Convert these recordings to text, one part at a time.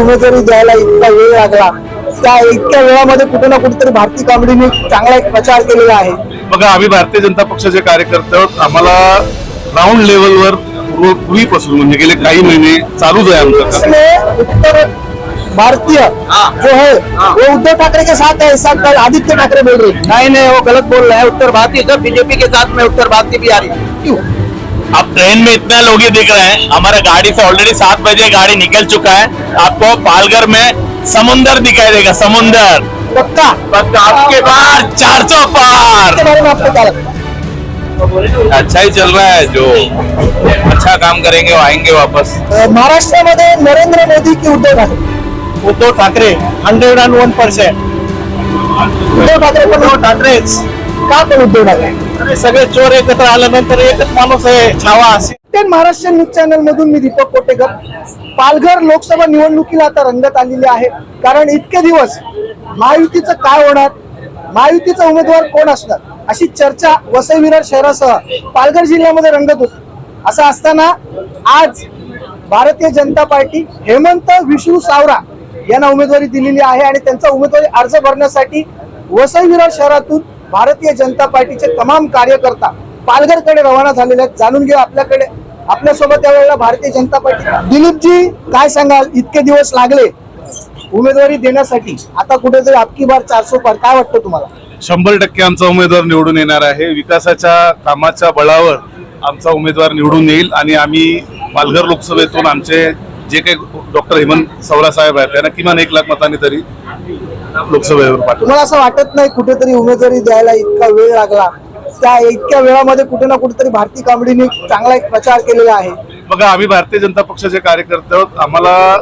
उमेदवारी द्यायला इतका वेळ लागला. त्या इतक्या वेळामध्ये कुठे ना कुठेतरी भारतीय काँग्रेसने चांगला एक प्रचार केलेला आहे. बघा आम्ही भारतीय जनता पक्षाचे कार्यकर्ते आहोत. आम्हाला ग्राउंड लेवलवर पूर्व- पूर्वीपासून म्हणजे गेले काही महिने चालूच आहे आमचं उत्तर भारतीय जो है. वो उद्धव ठाकरे के साथ है ऐसा कल आदित्य ठाकरे बोल रहे हैं। नहीं नहीं वो गलत बोल रहे हैं उत्तर भारतीय सब बीजेपी के साथ में उत्तर भारतीय भी आ रही है क्यों अब ट्रेन में इतना लोग ही दिख रहे हैं। हमारा गाड़ी से ऑलरेडी सात बजे गाड़ी निकल चुका है। आपको पालघर में समुंदर दिखाई देगा समुंदर। पक्का? बस आपके पार। चार सौ पार में अच्छा ही चल रहा है जो अच्छा काम करेंगे वो आएँगे वापस। महाराष्ट्र महाराष्ट्रामध्ये नरेंद्र मोदी की Uddhav Thackeray. Uddhav Thackeray hundred and one percent Uddhav Thackeray पण उद्धव ठाकरेच का पण उद्धव ठाकरे? सगळे चोर एकत्र आल्यानंतर एकच माणूस आहे छावा असे. महाराष्ट्र न्यूज चॅनल मधून मी दीपक कोटेकर. पालघर लोकसभा निवडणुकीला आता रंगत आलेली आहे. कारण इतके दिवस महायुतीचं काय होणार? महायुतीचा उमेदवार कोण असणार? अशी चर्चा वसई विरार शहरासह पालघर जिल्ह्यामध्ये रंगत होती. असं असताना आज भारतीय जनता पार्टी हेमंत विष्णू सावरा यांना उमेदवारी दिलेली आहे आणि त्यांचा उमेदवारी अर्ज भरण्यासाठी वसई विरार शहरातून भारतीय जनता पार्टीचे तमाम कार्यकर्ता पालघरकडे रवाना झालेले आहेत. जाणून घेऊ आपल्याकडे. आपल्यासोबत त्यावेळेला भारतीय जनता पार्टी दिलीपजी काय सांगाल? इतके दिवस लागले. उमेदवारी देण्यासाठी आता कुठेतरी आपकी बार चारशे पार. काय वाटतं तुम्हाला? शंभर टक्के आमचा उमेदवार निवडून येणार आहे. विकासाच्या कामाच्या बळावर आमचा उमेदवार निवडून येईल आणि आम्ही पालघर लोकसभेतून आमचे जे काही डॉक्टर हेमंत सवरा साहेब आहेत त्यांना किमान एक लाख मतांनी तरी लोकसभेवर तुम्हाला असं वाटत नाही कुठेतरी उमेदवारी द्यायला इतका वेळ लागला? त्या इतक्या वेळामध्ये कुठे ना कुठेतरी भारतीय काँग्रेसने चांगला एक प्रचार केलेला आहे. बघा आम्ही भारतीय जनता पक्षाचे कार्यकर्ते आहोत. आम्हाला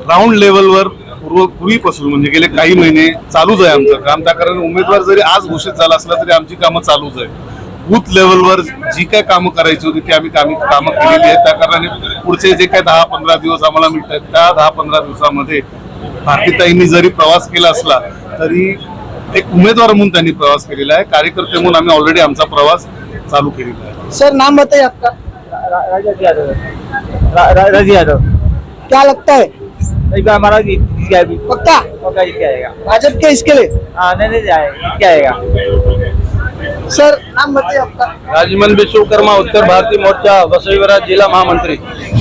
ग्राउंड लेवलवर पूर्व पूर्वीपासून म्हणजे गेले काही महिने चालूच आहे आमचं काम. त्या कारण उमेदवार जरी आज घोषित झाला असला तरी आमची कामं चालूच आहे बूथ लेवलवर जी काय कामं करायची होती ती आम्ही कामी कामं केलेली आहेत. त्या कारणाने पुढचे जे काय दहा पंधरा दिवस आम्हाला मिळत आहेत त्या दहा पंधरा दिवसामध्ये भारतीताईंनी जरी प्रवास केला असला तरी एक उमेदवार म्हणून त्यांनी प्रवास केलेला आहे. कार्यकर्ते म्हणून आम्ही ऑलरेडी आमचा प्रवास चालू केलेला आहे. सर नाम बताइए आपका. रजी यादव. क्या लगता है? हमारा पक्का? पक्का जीत के आएगा। भाजपा के इसके लिए? हाँ नहीं नहीं जाएगा जीत के आएगा। सर नाम बताइए आपका। राजमन विश्वकर्मा उत्तर भारतीय मोर्चा वसईवरा जिला महामंत्री।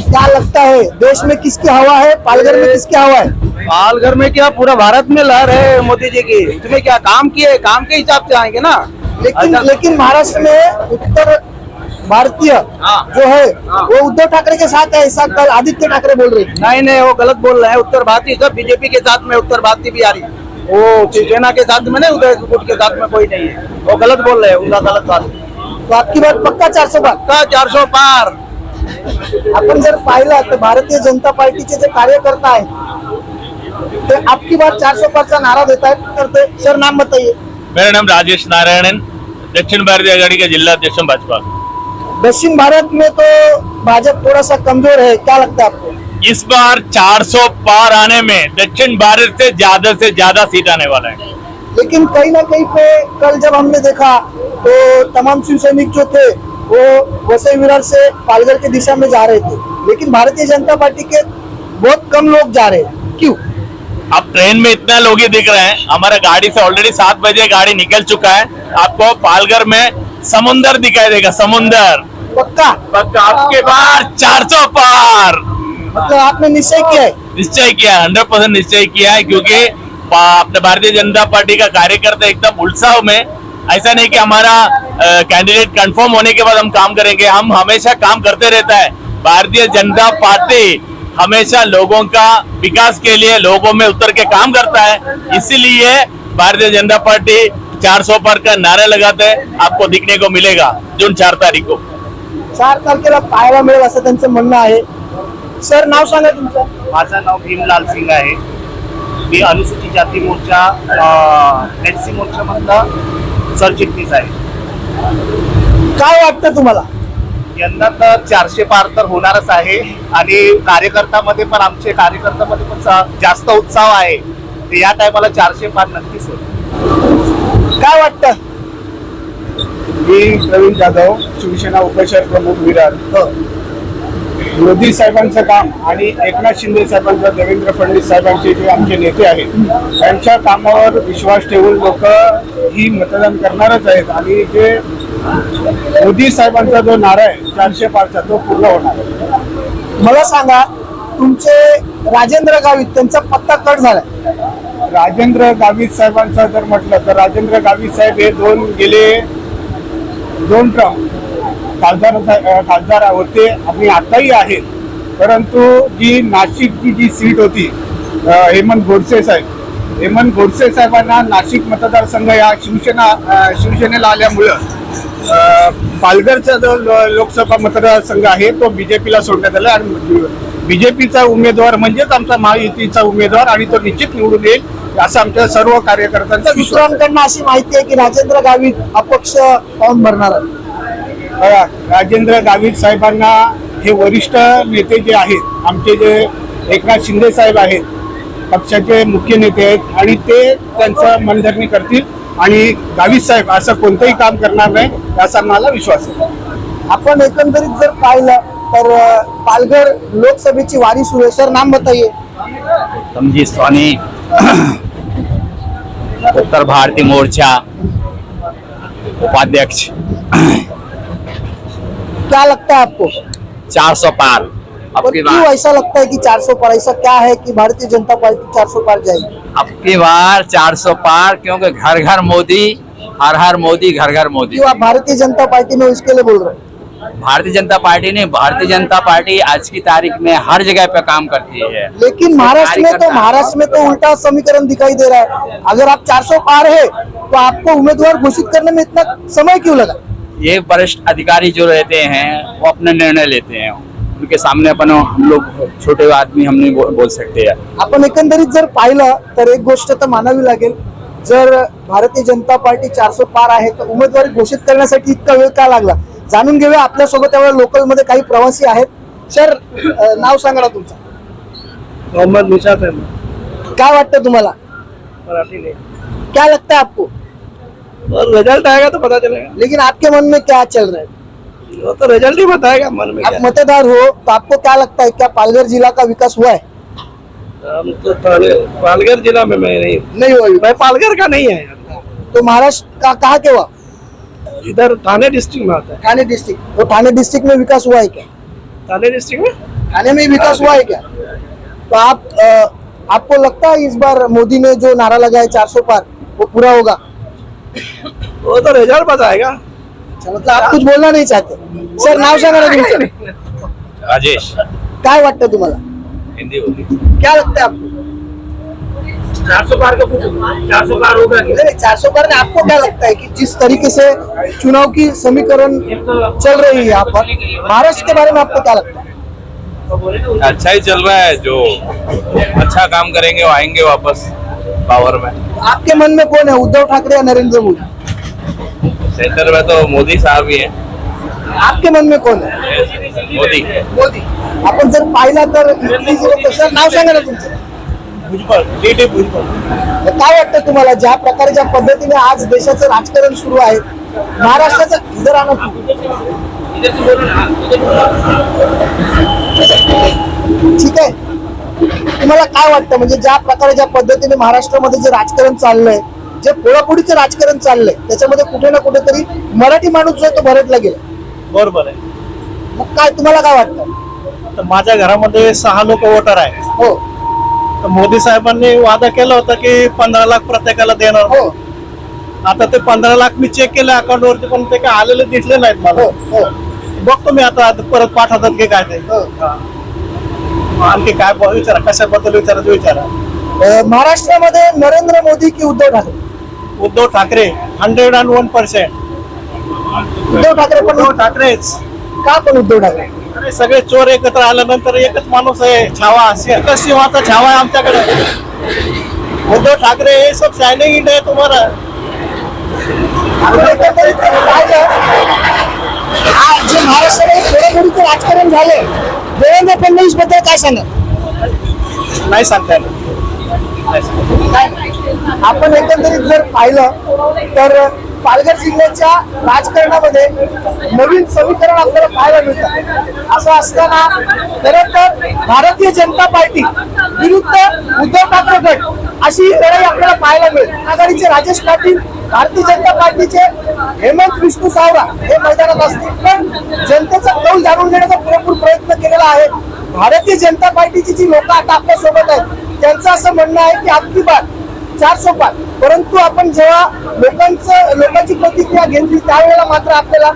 क्या लगता है? देश में किसकी हवा है? पालघर में किसकी हवा है? पालघर में क्या पूरा भारत में लहर है मोदी जी की? इसमें क्या काम किए? काम के हिसाब से आएँगे ना? लेकिन लेकिन महाराष्ट्र में उत्तर भारतीय हाँ। जो है हाँ। वो उद्धव ठाकरे के साथ है ऐसा कल आदित्य ठाकरे बोल रहे नहीं नहीं वो गलत बोल रहे हैं। उत्तर भारतीय सब बीजेपी के साथ में उत्तर भारतीय भी आ रही है। वो शिवसेना के साथ में नहीं उदय गुट के साथ में कोई नहीं है। वो गलत बोल रहे हैं उनका गलत बात। तो आपकी बात पक्का चार सौ पक्का चार सौ पार। आपण जर पाहिलं तर भारतीय जनता पार्टीचे जे कार्यकर्ता आहेत ते आपकी बात चार सौ नारा देत आहेत तर ते सर नाम बताइए. मेरा नाम राजेश नारायणन दक्षिण भारतीय आघाड़ी का जिला अध्यक्ष भाजपा। दक्षिण भारत में तो भाजपा थोड़ा सा कमजोर है क्या लगता है आपको? इस बार 400 पार आने में दक्षिण भारत से ज्यादा से ज्यादा सीट आने वाला है। लेकिन कहीं ना कहीं पे कल जब हमने देखा तो तमाम शिव सैनिक जो थे वो वसई विरार से पालघर की दिशा में जा रहे थे। लेकिन भारतीय जनता पार्टी के बहुत कम लोग जा रहे हैं। क्यों? अब ट्रेन में इतना लोग ही दिख रहे हैं। हमारा गाड़ी से ऑलरेडी सात बजे गाड़ी निकल चुका है। आपको पालघर में समुन्दर दिखाई देगा समुंदर। पक्का? पक्का। आपके पार 400 पार। मतलब आपने निश्चय किया है? निश्चय किया हंड्रेड परसेंट निश्चय किया है क्योंकि अपने भारतीय जनता पार्टी का कार्यकर्ता एकदम उत्साह में ऐसा नहीं कि हमारा कैंडिडेट कंफर्म होने के बाद हम काम करेंगे। हम हमेशा काम करते रहता है। भारतीय जनता पार्टी हमेशा लोगों का विकास के लिए लोगों में उतर के काम करता है। इसीलिए भारतीय जनता पार्टी 400 पर का नारा लगाते हैं। आपको दिखने को मिलेगा जून चार तारीख को। चार तारखेला पाहायला मिळेल असं त्यांचं म्हणणं आहे. सर नाव सांगा तुमचं. माझं नाव भीमलाल सिंग आहे. मी अनुसूचित जाती मोर्चा एस सी मोर्चा मोर्चामधला सरचिटणीस आहे. काय वाटतं तुम्हाला? यंदा तर चारशे पार तर होणारच आहे आणि कार्यकर्त्यामध्ये पण आमचे कार्यकर्त्यामध्ये पण जास्त उत्साह आहे. तर या टायमाला चारशे पार नक्कीच होईल. काय वाटतं? मी प्रवीण जाधव शिवसेना उपशहर प्रमुख विरार. मोदी साहेबांचं काम आणि एकनाथ शिंदे साहेबांचं देवेंद्र फडणवीस साहेबांचे जे आमचे नेते आहेत त्यांच्या कामावर विश्वास ठेवून लोक ही मतदान करणारच आहेत आणि जे मोदी साहेबांचा जो नारा आहे चारशे पाचचा तो पूर्ण होणार आहे. मला सांगा तुमचे राजेंद्र गावित त्यांचा पत्ता कट झालाय. राजेंद्र गावित साहेबांचं जर म्हटलं तर राजेंद्र गावित साहेब हे दोन गेले दोन टर्म खासदार खासदार होते आणि आताही आहेत. परंतु जी नाशिकची जी सीट होती हेमंत गोडसे साहेब हेमंत गोडसे साहेबांना नाशिक मतदारसंघ या शिवसेना शिवसेनेला आल्यामुळं पालघरचा जो लोकसभा मतदारसंघ आहे तो बीजेपीला सोडण्यात आला आणि बीजेपीचा उमेदवार म्हणजेच आमचा महायुतीचा उमेदवार आणि तो निश्चित निवडून येईल असं आमच्या सर्व कार्यकर्त्यांचा विश्वास अशी माहिती आहे की राजेंद्र गावित अपक्ष फॉर्म भरणार आहे राजेंद्र गावित साहेबांना हे वरिष्ठ नेते जे आहेत आमचे जे एकनाथ शिंदे साहेब आहेत पक्षाचे मुख्य नेते आहेत आणि ते त्यांचं मनधरणी करतील आणि गावित साहेब असं कोणतंही काम करणार नाही याचा मला विश्वास आहे. आपण एकंदरीत जर पाहिलं तर पालघर लोकसभेची वारी सुरू आहे. सर नाम बताइए. तमजी स्वानी उत्तर भारतीय मोर्चा उपाध्यक्ष क्या लगता है आपको? चार सौ पार। और क्यों ऐसा लगता है कि 400 पार? ऐसा क्या है कि भारतीय जनता पार्टी 400 पार जाएगी? अब की बार चार सौ पार क्योंकि घर घर मोदी हर हर मोदी घर घर मोदी। क्यों आप भारतीय जनता पार्टी में उसके लिए बोल रहे हैं? भारतीय जनता पार्टी ने भारतीय जनता पार्टी आज की तारीख में हर जगह पे काम करती है। लेकिन महाराष्ट्र में तो महाराष्ट्र में तो उल्टा समीकरण दिखाई दे रहा है। अगर आप 400 पार है तो आपको उम्मीदवार घोषित करने में इतना समय क्यों लगा? ये वरिष्ठ अधिकारी जो रहते हैं वो अपने निर्णय लेते हैं। उनके सामने अपन हम लोग छोटे आदमी हम नहीं बो- बोल सकते हैं आपण एकंदरीत जर पाहिलं तर एक गोष्ट तर मानावी लागेल. जर भारतीय जनता पार्टी चारशे पार आहे तर उमेदवारी घोषित करण्यासाठी इतका वेळ का लागला? जाणून घेऊया आपल्यासोबत त्यावेळेला लोकलमध्ये काही प्रवासी आहेत. सर नाव सांगा ना तुमचं. मोहम्मद निशात अहमद काय वाटतं तुम्हाला? मराठी नहीं क्या लगता है आपको? और रिज़ल्ट आएगा तो पता चलेगा। लेकिन आपके मन में क्या चल रहा है? वो तो रिज़ल्ट ही बताएगा मन में आप मतदार हो तो आपको क्या लगता है क्या पालघर जिला का विकास हुआ है? हम तो पालघर जिला में मैं नहीं नहीं हुआ मैं पालघर का नहीं है तो महाराष्ट्र का कहा के हुआ? इधर थाने डिस्ट्रिक्ट में आता है। थाने डिस्ट्रिक्ट तो थाने डिस्ट्रिक्ट में विकास हुआ है क्या? थाने डिस्ट्रिक्ट में? थाने में विकास हुआ है क्या? तो आप आपको लगता है इस बार मोदी ने जो नारा लगाया चार सौ पार वो पूरा होगा? वो तो रिज़ल्ट बताएगा अच्छा, मतलब आप कुछ बोलना नहीं चाहते। सर नाव सांगा ना तुमचं राजेश। काय वाटतं तुम्हाला? हिंदी बोली। क्या लगता है आपको? चार सौ पार का कुछ चार सौ पार होगा नहीं चार सौ पार में आपको क्या लगता है कि जिस तरीके से चुनाव की समीकरण चल रही है यहाँ पर महाराष्ट्र के बारे में आपको क्या लगता है? अच्छा ही चल रहा है जो अच्छा काम करेंगे वो आएँगे वापस। पावर में? आपके मन में कौन है? उद्धव ठाकरे या नरेंद्र मोदी? सेंटर में तो मोदी साहब ही है। आपके मन में कौन है? मोदी। मोदी। आपण जर पाहिला तर सर नाव सांगा ना तुमचं भुजबळ भुजबळ. काय वाटतं तुम्हाला? ज्या प्रकारे ज्या पद्धतीने आज देशाचं राजकारण सुरू आहे महाराष्ट्राचं इधर आणा ठीक आहे. तुम्हाला काय वाटतं? म्हणजे ज्या प्रकारे ज्या पद्धतीने महाराष्ट्रामध्ये जे राजकारण चाललंय जे पोळापोळीचं राजकारण चाललंय त्याच्यामध्ये कुठे ना कुठेतरी मराठी माणूस जो आहे तो भरटला गेला. बरोबर आहे. मग काय तुम्हाला काय वाटतं? तर माझ्या घरामध्ये सहा लोक वोटर आहे हो. तर मोदी साहेबांनी वादा केला होता की पंधरा लाख प्रत्येकाला देणार. हो. आता ते पंधरा लाख मी चेक केले अकाउंट वरती पण ते काय आलेले दिसले नाहीत मला. हो हो. बघतो मी आता परत पाठवतात की काय ते. हो. आणखी काय विचारा कशाबद्दल विचारायचं विचारा. महाराष्ट्रामध्ये नरेंद्र मोदी की Uddhav Thackeray. Uddhav Thackeray hundred and one percent Uddhav Thackeray पण उद्धव ठाकरेच. का पण उद्धव ठाकरे? अरे सगळे चोर एकत्र आल्यानंतर एकच माणूस आहे छावा. सिंहाचा छावा आहे आमच्याकडे. उद्धव ठाकरे हे सब शायनिंग इंडिया आहे तुम्हाला. जे महाराष्ट्रामध्ये झाले. देवेंद्र फडणवीसबद्दल काय सांगा नाही सांगता येणार. आपण एकंदरीत जर पाहिलं तर पालघर जिल्ह्याच्या राजकारणामध्ये नवीन समीकरण आपल्याला पाहायला मिळतं. असं असताना खरं तर भारतीय जनता पार्टी विरुद्ध उद्धव ठाकरे गट अशी लढाई आपल्याला पाहायला मिळेल. आघाडीचे राजेश पाटील भारतीय जनता पार्टीचे हेमंत विष्णू सावरा हे मैदानात असतील. पण जनतेचा कौल जाणून घेण्याचा पुरेपूर प्रयत्न केलेला आहे. भारतीय जनता पार्टीची जी लोक आता आपल्यासोबत आहेत त्यांचं असं म्हणणं आहे की आपली बात चार सोपात परंतु आपण जेव्हा लोकांचं लोकांची प्रतिक्रिया घेतली त्यावेळेला मात्र आपल्याला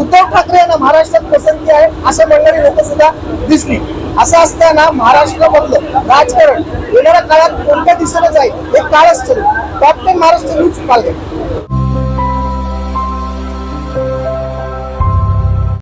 उद्धव ठाकरे यांना महाराष्ट्रात पसंती आहे असं म्हणणारी लोक सुद्धा दिसली. असं असताना महाराष्ट्रामधलं राजकारण येणाऱ्या काळात कोणत्या दिशेला जाईल हे काळच ठरेल. Captain Maharashtra news Palghar.